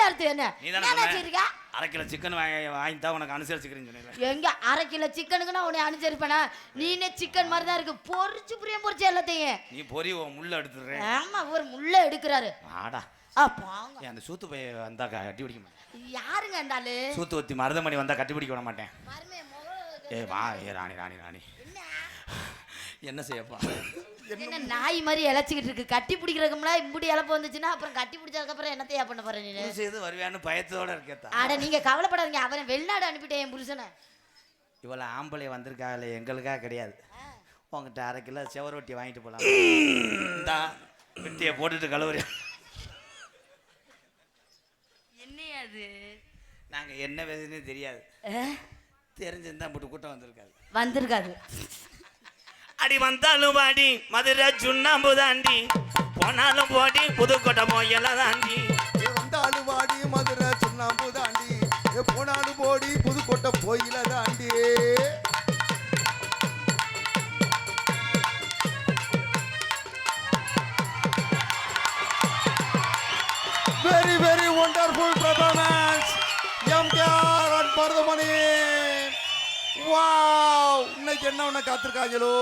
எப்படி அறுத்து என்ன? என்ன அரை கிலோ சிக்கன் வாங்கி வாங்கி தான் உனக்கு அனுசரிச்சுக்கிறேன்னு சொன்னீங்க எங்க? அரை கிலோ சிக்கனுக்கு நான் உன்னை அனுசரிப்பேனா? நீனே சிக்கன் மாதிரி தான் இருக்கு. பொரிச்சு புரியும் பொரிச்சு எல்லாத்தையும். நீ பொறி உன் முள்ள எடுத்துடுறேன் ஆமா ஒரு முள்ள எடுக்கிறாரு. ஆடா அந்த சூத்து பைய வந்தா கட்டி பிடிக்க மாட்டேன். யாருங்க இருந்தாலு சூத்து ஒத்தி மருதமணி வந்தா கட்டி பிடிக்க விட மாட்டேன். ஏ வா ஏ ராணி ராணி ராணி. என்ன செய்யப்பா? என்ன நாய் மாதிரி இழைச்சிக்கிட்டு இருக்கு. கட்டி பிடிக்கிறதுக்கும்னா இப்படி இழப்பு வந்துச்சுன்னா அப்புறம் கட்டி பிடிச்சதுக்கு அப்புறம் என்னத்தையா பண்ண போற நீ எது வருவியான்னு பயத்தோட இருக்கேத்தா. அட நீங்க கவலைப்படாதீங்க. அவன் வெளிநாடு அனுப்பிட்டேன் என் புருஷனை. இவ்வளோ ஆம்பளை வந்திருக்காங்களே எங்களுக்காக கிடையாது. உங்ககிட்ட அரை கிலோ செவரொட்டி வாங்கிட்டு போகலாம் இந்தா வெட்டியை போட்டுட்டு கழுவுறேன் என்னையா அது? நாங்கள் என்ன வேதுன்னு தெரியாது. தெரிஞ்சிருந்தா போட்டு கூட்டம் வந்திருக்காது. வந்திருக்காது. அடி வந்தாலும் வாடி மதுரை சுண்ணாம்பு தாண்டி. போனாலும் போடி புதுக்கோட்டை மோயல தாண்டி. வந்தாலும் வாடி மதுரை சுண்ணாம்பு தாண்டி. போனாலும் போடி புதுக்கோட்டை போயில தாண்டி. உன்னை காத்திருக்காங்களோ?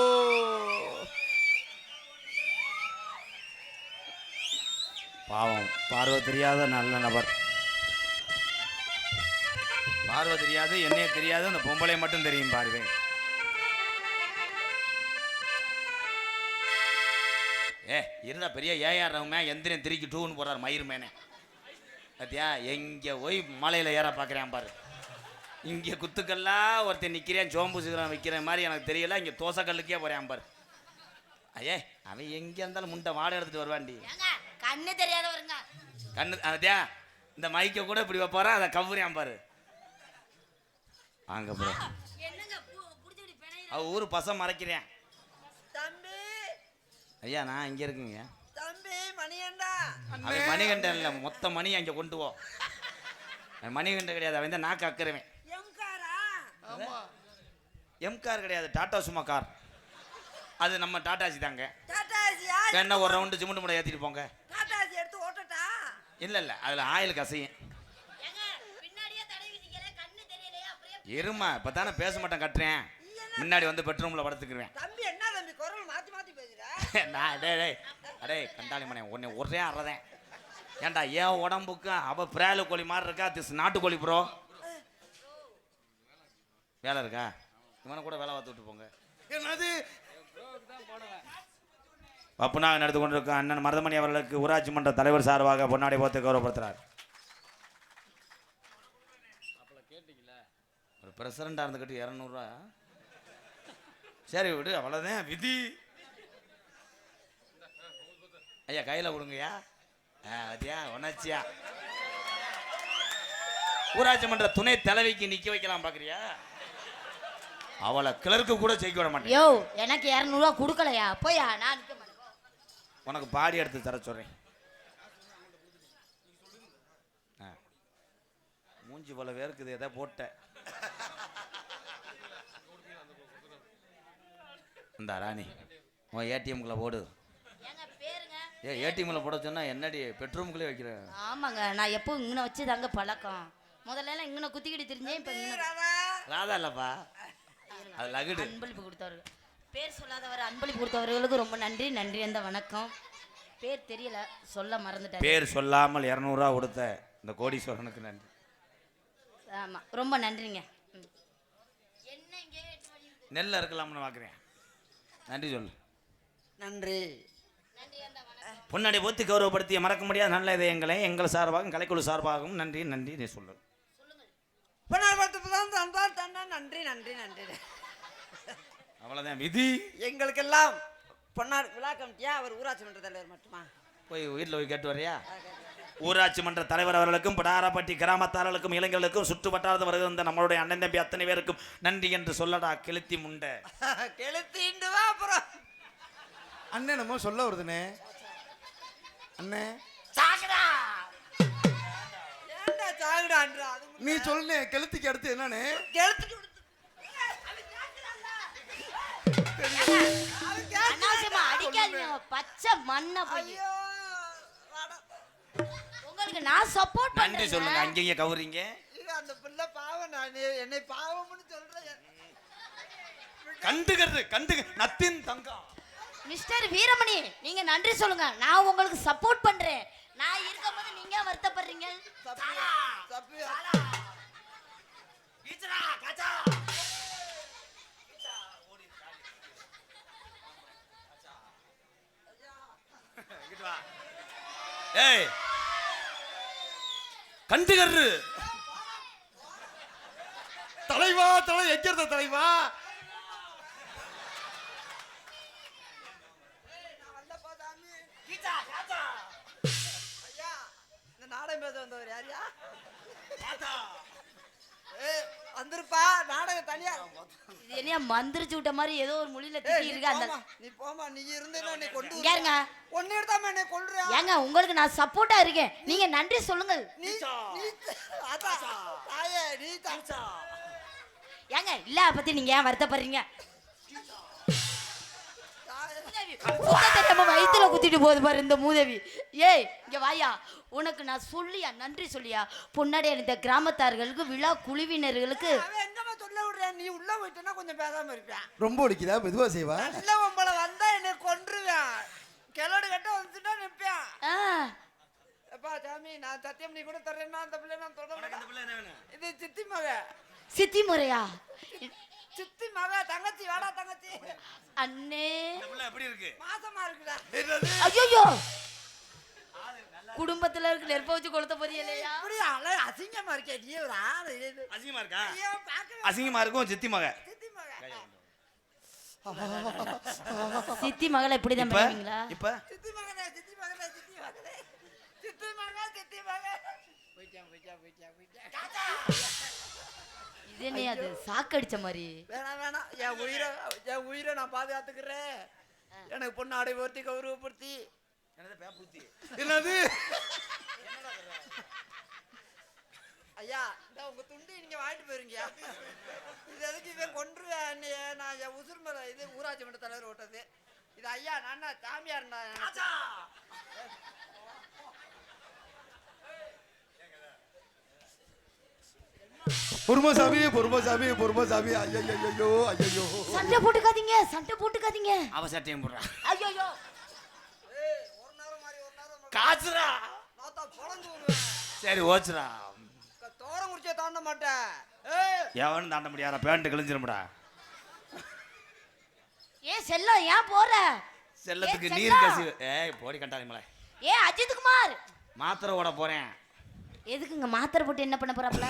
பாவம். பார்வை தெரியாத நல்ல நபர். பார்வை தெரியாது என்னைய தெரியாது அந்த பொம்பளை மட்டும் தெரியும் பார்வை. ஏ இருந்தா பெரிய ஏஆர் ரவுமே எந்திரன் திருக்கி டூன்னு போறாரு மயிர் மேனே பாத்தியா எங்க போய் மலையில ஏற பார்க்கறேன் பாரு. இங்க குத்துக்கல்லா ஒருத்தன் நிக்கிறேன் சோம்பு சிகரம் வைக்கிற மாதிரி எனக்கு தெரியல. இங்க தோசைக்கல்லுக்கே போறேன் பாரு ஐயே அவன் எங்க இருந்தாலும் முண்டை மாடை எடுத்துட்டு வருவான்டி. ஏங்க கண்ணு தெரியாதவருங்க. கண்ணு அதே இந்த மைக்கை கூட இப்படி வைப்பாரா? அதை கவுறியான் பாரு வாங்க ப்ரோ அவ ஊர் பசம் மறைக்கிறேன். தம்பி. ஐயா நான் இங்கே இருக்குங்க. தம்பி மணியண்டா அவன் மணிகண்டன் இல்லை மொத்த மணி அங்கே கொண்டு போ. மணிகண்டன் கிடையாது அவன் தான் நாக்கு அக்கறவன். எம் கார் கிடையாது. டாடா சும்மா கார் அது நம்ம டாட்டாசி தாங்க. என்ன ஒரு ரவுண்டு சிமெண்ட் மூட ஏற்றிட்டு போங்க. டாட்டாசி எடுத்து ஓட்டட்டா? இல்லை இல்லை. அதில் ஆயில் கசையும். ஏங்க பின்னாடியே தடவி நிக்கல கண்ணு தெரியலையா அப்படியே எருமா இப்போ தானே பேச மாட்டேன் கட்டுறேன். முன்னாடி வந்து பெட்ரூமில் படுத்துக்குருவேன். தம்பி என்ன தம்பி குரல் மாத்தி மாத்தி பேசுற? நான் டேய் டேய். அடே கண்டாளி மனே உன்னை ஒரே அறதேன். ஏன்டா ஏன் உடம்புக்கு அவ பிராலு கோழி மாதிரி இருக்கா? திஸ் நாட்டுக்கோழி ப்ரோ வேலை இருக்கா? இவனை கூட வேலை பார்த்து விட்டு போங்க. என்னது? வப்புனாக நடந்து கொண்டிருக்க? அண்ணன் மருதமணி அவர்களுக்கு ஊராட்சி மன்ற தலைவர் சார்பாக பொன்னாடை போத்து கௌரவப்படுத்துறார். ஒரு பிரசிடண்டாக இருந்துக்கிட்டு இரநூறுவா. சரி விடு அவ்வளோதான் விதி. ஐயா கையில் கொடுங்கய்யா. ஆ அதியா உணர்ச்சியா. ஊராட்சி மன்ற துணை தலைவிக்கு நிற்க வைக்கலாம் பார்க்குறியா அவளை கிளர்க்கு கூட ஜெயிக்க விட மாட்டேன். யோ எனக்கு இரநூறுவா கொடுக்கலையா? போயா நான் நிக்க மாட்டேன். போ. உனக்கு பாடி எடுத்து தர சொல்றேன். ஆ. மூஞ்சி போல வேர்க்குது எதை போட்ட? இந்த ராணி உன் ஏடிஎம்குள்ள போடு. ஏங்க பேருங்க. ஏ ஏடிஎம்ல போட சொன்னா என்னடி பெட்ரூம்குள்ளே வைக்கிற? ஆமாங்க நான் எப்போ இங்கன வச்சு தாங்க பழக்கம். முதல்ல எல்லாம் இங்கன குத்திக்கிட்டு தெரிஞ்சேன் இப்போ இங்கன ராதா இல்லப்பா. அது லகுடு. அன்பளிப்பு கொடுத்தவர்கள். பேர் சொல்லாதவர் அன்பளிப்பு கொடுத்தவர்களுக்கு ரொம்ப நன்றி நன்றி அந்த வணக்கம். பேர் தெரியல சொல்ல மறந்துட்டேன். பேர் சொல்லாமல் இரநூறுவா கொடுத்த இந்த கோடீஸ்வரனுக்கு நன்றி. ஆமா ரொம்ப நன்றிங்க. என்ன? நெல்ல இருக்கலாம்னு பார்க்குறேன் நன்றி சொல்லு. நன்றி. நன்றி அந்த வணக்கம். பொன்னாடி போத்தி கௌரவப்படுத்திய மறக்க முடியாத நல்ல இதயங்களை எங்கள் சார்பாகவும் கலைக்குழு சார்பாகவும் நன்றி நன்றி நீ சொல்லு. நன்றி நன்றி நன்றி. அவ்வளோதான் விதி. எங்களுக்கெல்லாம் பொன்னார் விழா கமிட்டியா அவர் ஊராட்சி மன்ற தலைவர் மட்டுமா? போய் வீட்டில் போய் கேட்டு வரியா ஊராட்சி மன்ற தலைவர் அவர்களுக்கும் படாரப்பட்டி கிராமத்தார்களுக்கும் இளைஞர்களுக்கும் சுற்று வட்டாரத்தில் வருகின்ற நம்மளுடைய அண்ணன் தம்பி அத்தனை பேருக்கும் நன்றி என்று சொல்லடா கிழித்தி முண்டை. கெளுத்திண்டு வா அப்புறம். அண்ணன் நம்ம சொல்ல வருதுனே அண்ணே. சாகுடா. ஏன்டா சாகுடான்றா? நீ சொல்லுனே கெளுத்திக்கு அடுத்து என்னன்னு கெளுத்துட்டு அனாவசியமா? அடிக்காதீங்க. பச்சை மண்ணை போய். உங்களுக்கு நான் சப்போர்ட் நன்றி சொல்லுங்க. அங்கேயே கவுறீங்க. இது அந்த பிள்ளை பாவம் நான் என்னை பாவம்னு சொல்றேன் கண்டுகிறது கண்டுக நத்தின் தங்கம். மிஸ்டர் வீரமணி நீங்க நன்றி சொல்லுங்க. நான் உங்களுக்கு சப்போர்ட் பண்றேன். நான் இருக்கும்போது நீங்க ஏன் வருத்தப்படுறீங்க? ஏய் கண்டுகரு தலைவா தலை எங்க இருந்த தலைவா நாடகம் பேச வந்தவர் யாரியா வந்திருப்பா நாடகம் தனியா. இது என்ன மந்திரிச்சு விட்ட மாதிரி ஏதோ ஒரு மொழியில திட்டி நீ இருக்கு அந்த நீ போமா நீ இருந்தேன்னா என்னை கொண்டு இருங்க. ஒன்னு எடுத்தாம என்னை கொல்றியா ஏங்க உங்களுக்கு நான் சப்போர்ட்டா இருக்கேன். நீங்க நன்றி சொல்லுங்க நீ நீ தாயே நீ தாச்சா ஏங்க இல்ல பத்தி நீங்க ஏன் வருத்தப்படுறீங்க? குத்த தெரியாம வயித்துல குத்திட்டு போகுது பாரு இந்த மூதேவி. ஏய் இங்க வாயா. உனக்கு நான் சொல்லியா நன்றி சொல்லியா? பொன்னாடி இந்த கிராமத்தார்களுக்கு விழா குழுவினர்களுக்கு. அவன் எங்கம்மா சொல்ல விடுறேன் நீ உள்ள போயிட்டேன்னா கொஞ்சம் பேசாம இருப்பேன். ரொம்ப ஒலிக்குதா மெதுவா செய்வா? நல்ல உம்பளை வந்தா என்னை கொன்றுவேன். கிளடு கட்ட வந்துட்டா நிப்பேன். ஆ, எப்பா சாமி நான் சத்தியம் நீ கூட தர்றேன்னா அந்த பிள்ளை நான் தொட மாட்டேன். இது சித்தி மக. சித்தி முறையா? தங்கச்சி வாடா தங்கச்சி. அண்ணே. எப்படி இருக்கு? மாசமா இருக்குடா. ஐயோ குடும்பத்துல இருக்கு நெருப்ப வச்சு கொளுத்த போறியலையா இப்படி அழ அசிங்கமா இருக்கே நீ ஒரு ஆளு இது. அசிங்கமா இருக்கா? அசிங்கமா இருக்கும் சித்தி மக. சித்தி மக. சித்தி மகளை இப்படிதான் இப்ப? பண்ணுவீங்களா இப்ப? சித்தி மகனே சித்தி மகனே என்ன அது சாக்கடிச்ச மாதிரி. வேணாம் வேணாம். என் உயிரை என் உயிரை நான் பாதுகாத்துக்கிறேன். எனக்கு பொண்ணாடை ஒருத்தி கௌரவப்படுத்தி. என்னது ஐயா இந்த உங்க துண்டு நீங்க வாங்கிட்டு போயிருங்க இது எதுக்கு இவன் கொன்றுவேன் நான் என் உசுர் மேல இது ஊராட்சி மன்ற தலைவர் ஓட்டது. இது ஐயா நான் தான் பொறுமசாமி பொறுமசாமி பொறுமசாமி. ஐயோ ஐயோ ஐயோ சண்டை போட்டுக்காதீங்க சண்டை போட்டுக்காதீங்க. அவ சட்டையும் போடுறா. ஐயோ காசுரா சரி ஓச்சுரா தோரம் குடிச்சே தாண்ட மாட்டேன் எவனும் தாண்ட முடியாத? பேண்ட் கிழிஞ்சிரும்டா. ஏ செல்லம் ஏன் போற? செல்லத்துக்கு நீர். கசிவு. ஏய் போடி கண்டாதி மலை ஏ அஜித் குமார். மாத்திரை ஓட போறேன். எதுக்குங்க மாத்திரை போட்டு என்ன பண்ண போறாப்ல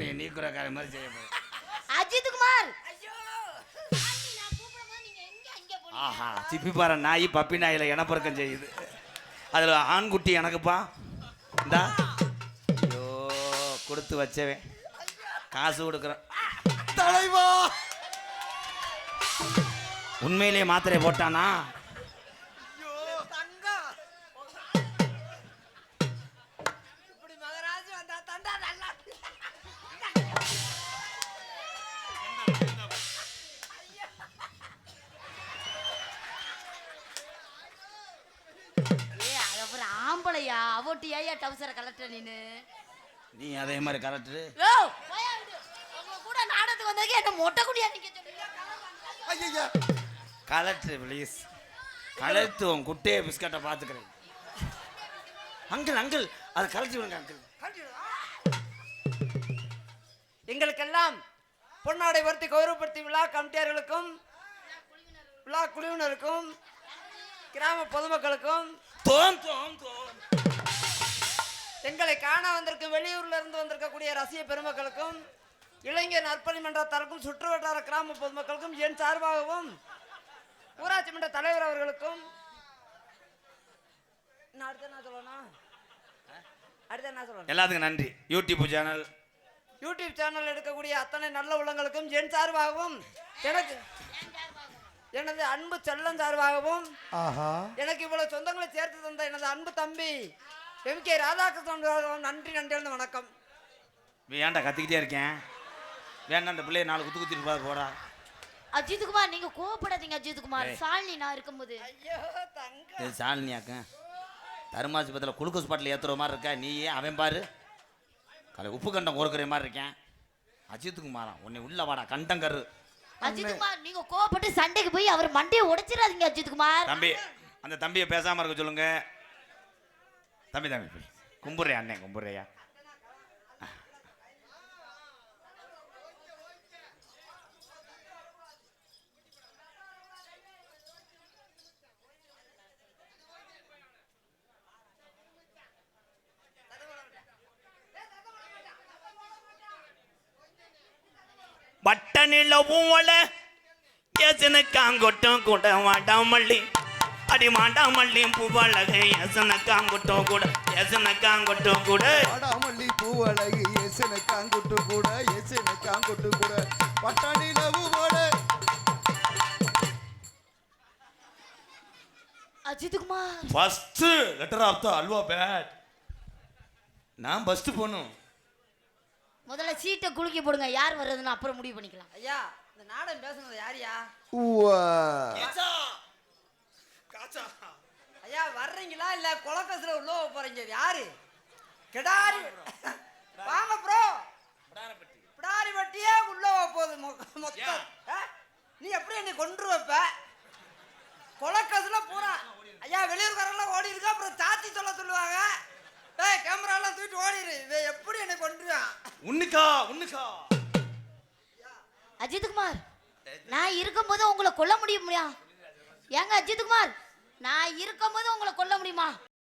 நீ நீக்குறக்கார மாதிரி செய்ய போறேன் அஜித் குமார்! ஆஹா சிப்பி பாரு நாய் பப்பி நாயில இனப்பெருக்கம் செய்யுது. அதுல ஆண்குட்டி எனக்குப்பா. இந்தா. ஐயோ கொடுத்து வச்சவன். காசு கொடுக்குறேன். தலைவா! உண்மையிலேயே மாத்திரை போட்டானா? அவட்டு ஏயா டவுசரை கலட்டுற நீனு. நீ அதே மாதிரி கரெக்டு யோ போயா விடு. உங்க கூட நாடகத்துக்கு வந்ததுக்கு என்ன மொட்டை குடியா நிக்க சொல்றீங்க ஐயா கலெக்டர் ப்ளீஸ் கலெக்ட் உன் குட்டையை பிஸ்கட்டை பார்த்துக்கிறேன். Uncle uncle. அதை கலெக்ட் விடுங்க அங்கிள். எங்களுக்கெல்லாம் பொன்னாடை வர்த்தி கௌரவப்படுத்தி விழா கமிட்டியார்களுக்கும் விழா குழுவினருக்கும் கிராம பொதுமக்களுக்கும் தோம் தோம் தோம். எங்களை காண வந்திருக்கும் வெளியூர்ல இருந்து வந்திருக்கக்கூடிய ரசிக பெருமக்களுக்கும் இளைஞர் நற்பணி சுற்று வட்டார கிராம பொதுமக்களுக்கும் என் சார்பாகவும் ஊராட்சி மன்ற தலைவர் அவர்களுக்கும் நான் அடுத்து என்ன சொல்லணும் அடுத்து என்ன சொல்லணும்? எல்லாத்துக்கும் நன்றி. யூடியூப் சேனல் யூடியூப் சேனல் எடுக்கக்கூடிய அத்தனை நல்ல உள்ளங்களுக்கும் என் சார்பாகவும் எனக்கு எனது அன்பு செல்லம் சார்பாகவும் ஆஹா. எனக்கு இவ்வளவு சொந்தங்களை சேர்த்து தந்த எனது அன்பு தம்பி எம் கே ராதாகிருஷ்ணன் நன்றி நன்றி வணக்கம். ஏன்டா கத்திக்கிட்டே இருக்கேன்? வேண்டாம் அந்த பிள்ளைய நாலு குத்து குத்திட்டு பாரு போடா. அஜித் குமார் நீங்க கோவப்படாதீங்க அஜித் குமார். சாலினி நான் இருக்கும்போது. ஐயோ தங்க. இது சாலினியாக்க. தருமாசிபத்தில் குளுக்கோஸ் பாட்டில் ஏற்றுற மாதிரி இருக்கா? நீ அவன் பாரு. கலை உப்பு கண்டம் கோர்க்கிற மாதிரி இருக்கேன். அஜித்துக்குமாரா உன்னை உள்ள வாடா கண்டங்கரு. அஜித்குமார் நீங்க கோவப்பட்டு சண்டைக்கு போய் அவர் மண்டையை உடைச்சிடாதீங்க அஜித்குமார். தம்பி அந்த தம்பியை பேசாம இருக்க சொல்லுங்க. தம்பி தம்பி கும்புறையா அண்ணன் கும்புறையா வட்ட நிலவும் வள எசனுக்காங்கொட்டும் கூட வாடாமல்லி. அடி மாண்டாமல்லி பூவழகு எசனுக்காங்கொட்டும் கூட எசனுக்காங்கொட்டும் கூட வாடாமல்லி பூவழகி எசன காங்குட்டு கூட எசன காங்குட்டு கூட பட்டாணி லவு போல Ajithkumar first letter of the halwa பேட் நான் ஃபர்ஸ்ட் போகணும் முதல்ல சீட்டை குலுக்கி போடுங்க. யார் வர்றதுன்னு அப்புறம் முடிவு பண்ணிக்கலாம். ஐயா இந்த நாடகம் பேசுனது யாரியா உவா ஐயா வர்றீங்களா இல்ல கொலக்கசுல உள்ள போறீங்க? யாரு? கிடாரி. வாங்க ப்ரோ. பிடாரி வட்டியே உள்ள போகுது மொத்தம். ஆ? நீ எப்படி என்னை கொன்று வைப்ப கொலக்கசுல பூரா. ஐயா வெளியூர்காரெல்லாம் ஓடி இருக்கா அப்புறம் சாத்தி சொல்ல சொல்லுவாங்க. ஏய் கேமராலாம் தூக்கிட்டு ஓடிடு இவன் எப்படி என்னை கொன்றுவான் உன்னுக்கா உன்னுக்கா. அஜித்குமார் நான் இருக்கும்போது உங்களை கொல்ல முடியுமா? ஏங்க அஜித்குமார் நான் இருக்கும்போது உங்களை கொல்ல முடியுமா?